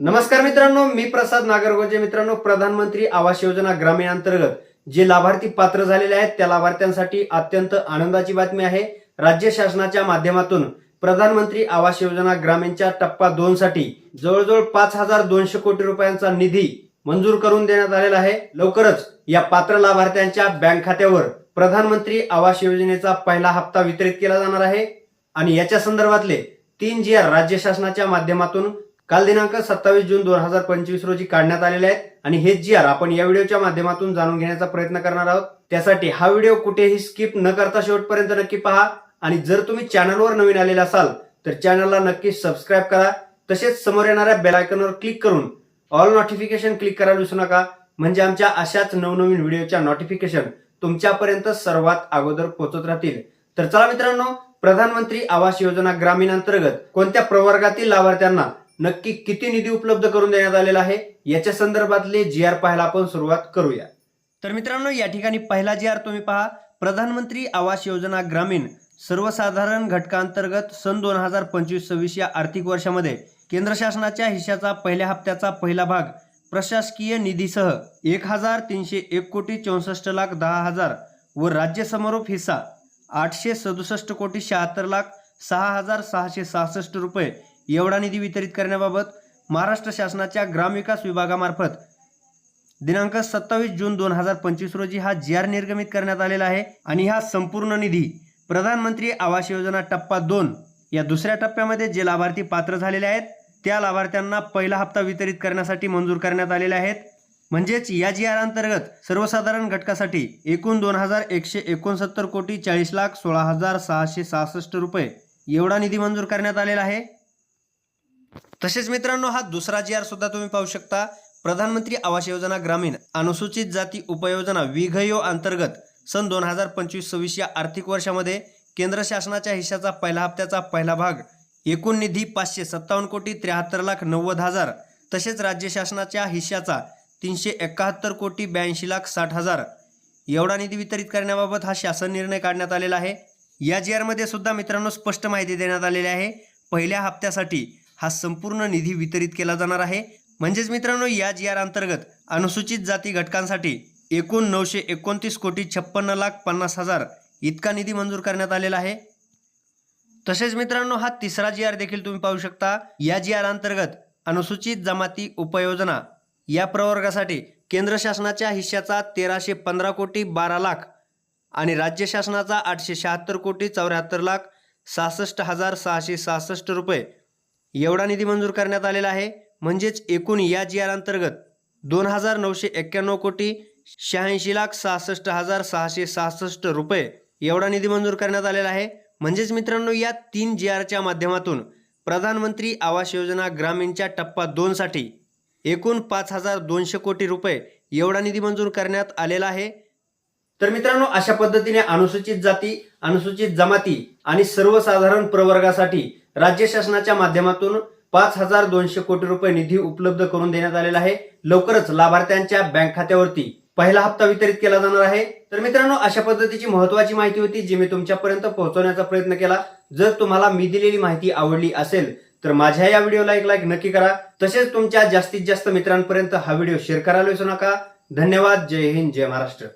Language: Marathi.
नमस्कार मित्रांनो मी प्रसाद नागरगोजे. मित्रांनो प्रधानमंत्री आवास योजना ग्रामीण अंतर्गत जे लाभार्थी पात्र झालेले आहेत त्या लाभार्थ्यांसाठी अत्यंत आनंदाची बातमी आहे. राज्य शासनाच्या माध्यमातून प्रधानमंत्री आवास योजना ग्रामीणच्या टप्पा दोन साठी जवळजवळ पाच हजार दोनशे कोटी रुपयांचा निधी मंजूर करून देण्यात आलेला आहे. लवकरच या पात्र लाभार्थ्यांच्या बँक खात्यावर प्रधानमंत्री आवास योजनेचा पहिला हप्ता वितरित केला जाणार आहे. आणि याच्या संदर्भातले तीन जी आर राज्य शासनाच्या माध्यमातून काल दिनांक सत्तावीस जून दोन हजार पंचवीस रोजी काढण्यात आलेले आहेत. आणि हे जी आर आपण या व्हिडिओच्या माध्यमातून जाणून घेण्याचा प्रयत्न करणार आहोत. त्यासाठी हा व्हिडिओ कुठेही स्किप न करता शेवटपर्यंत नक्की पहा. आणि जर तुम्ही चॅनलवर नवीन आलेला असाल तर चॅनलला नक्की सबस्क्राईब करा. तसेच समोर येणाऱ्या बेलायकनवर क्लिक करून ऑल नोटिफिकेशन क्लिक करायला विसरू नका. म्हणजे आमच्या अशाच नवनवीन व्हिडिओच्या नोटिफिकेशन तुमच्यापर्यंत सर्वात अगोदर पोहोचत राहतील. तर चला मित्रांनो प्रधानमंत्री आवास योजना ग्रामीण अंतर्गत कोणत्या प्रवर्गातील लाभार्थ्यांना नक्की किती निधी उपलब्ध करून देण्यात आलेला आहे? याच्या संदर्भातले जी आर पाहायला आपण सुरुवात करूया. तर मित्रांनो या ठिकाणी पहिला जी आर तुम्ही पहा. प्रधानमंत्री आवास योजना ग्रामीण सर्वसाधारण घटकांतर्गत सन दोन हजार पंचवीस सव्वीस या आर्थिक वर्षामध्ये केंद्र शासनाच्या हिश्श्याचा पहिल्या हप्त्याचा पहिला भाग प्रशासकीय निधीसह एक हजार तीनशे एक कोटी चौसष्ट लाख दहा हजार व राज्य समारोप हिस्सा आठशे सदुसष्ट कोटी शहात्तर लाख सहा हजार सहाशे सहासष्ट रुपये एवढा निधी वितरित करण्याबाबत महाराष्ट्र शासनाच्या ग्रामविकास विभागामार्फत दिनांक सत्तावीस जून दोन हजार पंचवीस रोजी हा जी आर निर्गमित करण्यात आलेला आहे आणि हा संपूर्ण निधी प्रधानमंत्री आवास योजना टप्पा दोन या दुसऱ्या टप्प्यामध्ये जे लाभार्थी पात्र झालेले आहेत त्या लाभार्थ्यांना पहिला हप्ता वितरित करण्यासाठी मंजूर करण्यात आलेले आहेत. म्हणजेच या जी आर अंतर्गत सर्वसाधारण घटकासाठी एकूण दोन हजार एकशे एकोणसत्तर कोटी चाळीस लाख सोळा हजार सहाशे सहासष्ट रुपये एवढा निधी मंजूर करण्यात आलेला आहे. तसेच मित्रांनो हा दुसरा जी आर सुद्धा तुम्ही पाहू शकता. प्रधानमंत्री आवास योजना ग्रामीण अनुसूचित जाती उपयोजना विघयो अंतर्गत सन दोन हजार पंचवीस सव्वीस या आर्थिक वर्षामध्ये केंद्र शासनाच्या हिश्श्याचा पहिला हप्त्याचा पहिला भाग एकूण निधी पाचशे सत्तावन्न कोटी त्र्याहत्तर लाख नव्वद हजार तसेच राज्य शासनाच्या हिश्श्याचा तीनशे एकाहत्तर कोटी ब्याऐंशी लाख साठ हजार. एवढा निधी वितरित करण्याबाबत हा शासन निर्णय काढण्यात आलेला आहे. या जी आरमध्ये सुद्धा मित्रांनो स्पष्ट माहिती देण्यात आलेली आहे. पहिल्या हप्त्यासाठी हा संपूर्ण निधी वितरित केला जाणार आहे. म्हणजेच मित्रांनो या जी आर अंतर्गत अनुसूचित जाती घटकांसाठी एकूण नऊशे एकोणतीस कोटी छप्पन्न लाख पन्नास हजार इतका निधी मंजूर करण्यात आलेला आहे. तसेच मित्रांनो हा तिसरा जी आर देखील तुम्ही पाहू शकता. या जी आर अंतर्गत अनुसूचित जमाती उपयोजना या प्रवर्गासाठी केंद्र शासनाच्या हिश्श्याचा तेराशे पंधरा कोटी बारा लाख आणि राज्य शासनाचा आठशे शहात्तर कोटी चौऱ्याहत्तर लाख सहासष्ट हजार सहाशे सहासष्ट रुपये एवढा निधी मंजूर करण्यात आलेला आहे. म्हणजेच एकूण या जी आर अंतर्गत दोन हजार नऊशे एक्क्याण्णव कोटी शहाऐंशी लाख सहासष्ट हजार सहाशे सहासष्ट रुपये एवढा निधी मंजूर करण्यात आलेला आहे. म्हणजेच मित्रांनो या तीन जी आरच्या माध्यमातून प्रधानमंत्री आवास योजना ग्रामीणच्या टप्पा दोनसाठी एकूण पाच हजार दोनशे कोटी रुपये एवढा निधी मंजूर करण्यात आलेला आहे. तर मित्रांनो अशा पद्धतीने अनुसूचित जाती अनुसूचित जमाती आणि सर्वसाधारण प्रवर्गासाठी राज्य शासनाच्या माध्यमातून पाच हजार दोनशे कोटी रुपये निधी उपलब्ध करून देण्यात आलेला आहे. लवकरच लाभार्थ्यांच्या बँक खात्यावरती पहिला हप्ता वितरित केला जाणार आहे. तर मित्रांनो अशा पद्धतीची महत्वाची माहिती होती जी मी तुमच्यापर्यंत पोहोचवण्याचा प्रयत्न केला. जर तुम्हाला मी दिलेली माहिती आवडली असेल तर माझ्या या व्हिडिओला एक लाईक नक्की करा. तसेच तुमच्या जास्तीत जास्त मित्रांपर्यंत हा व्हिडिओ शेअर करायला विसरू नका. धन्यवाद. जय हिंद. जय महाराष्ट्र.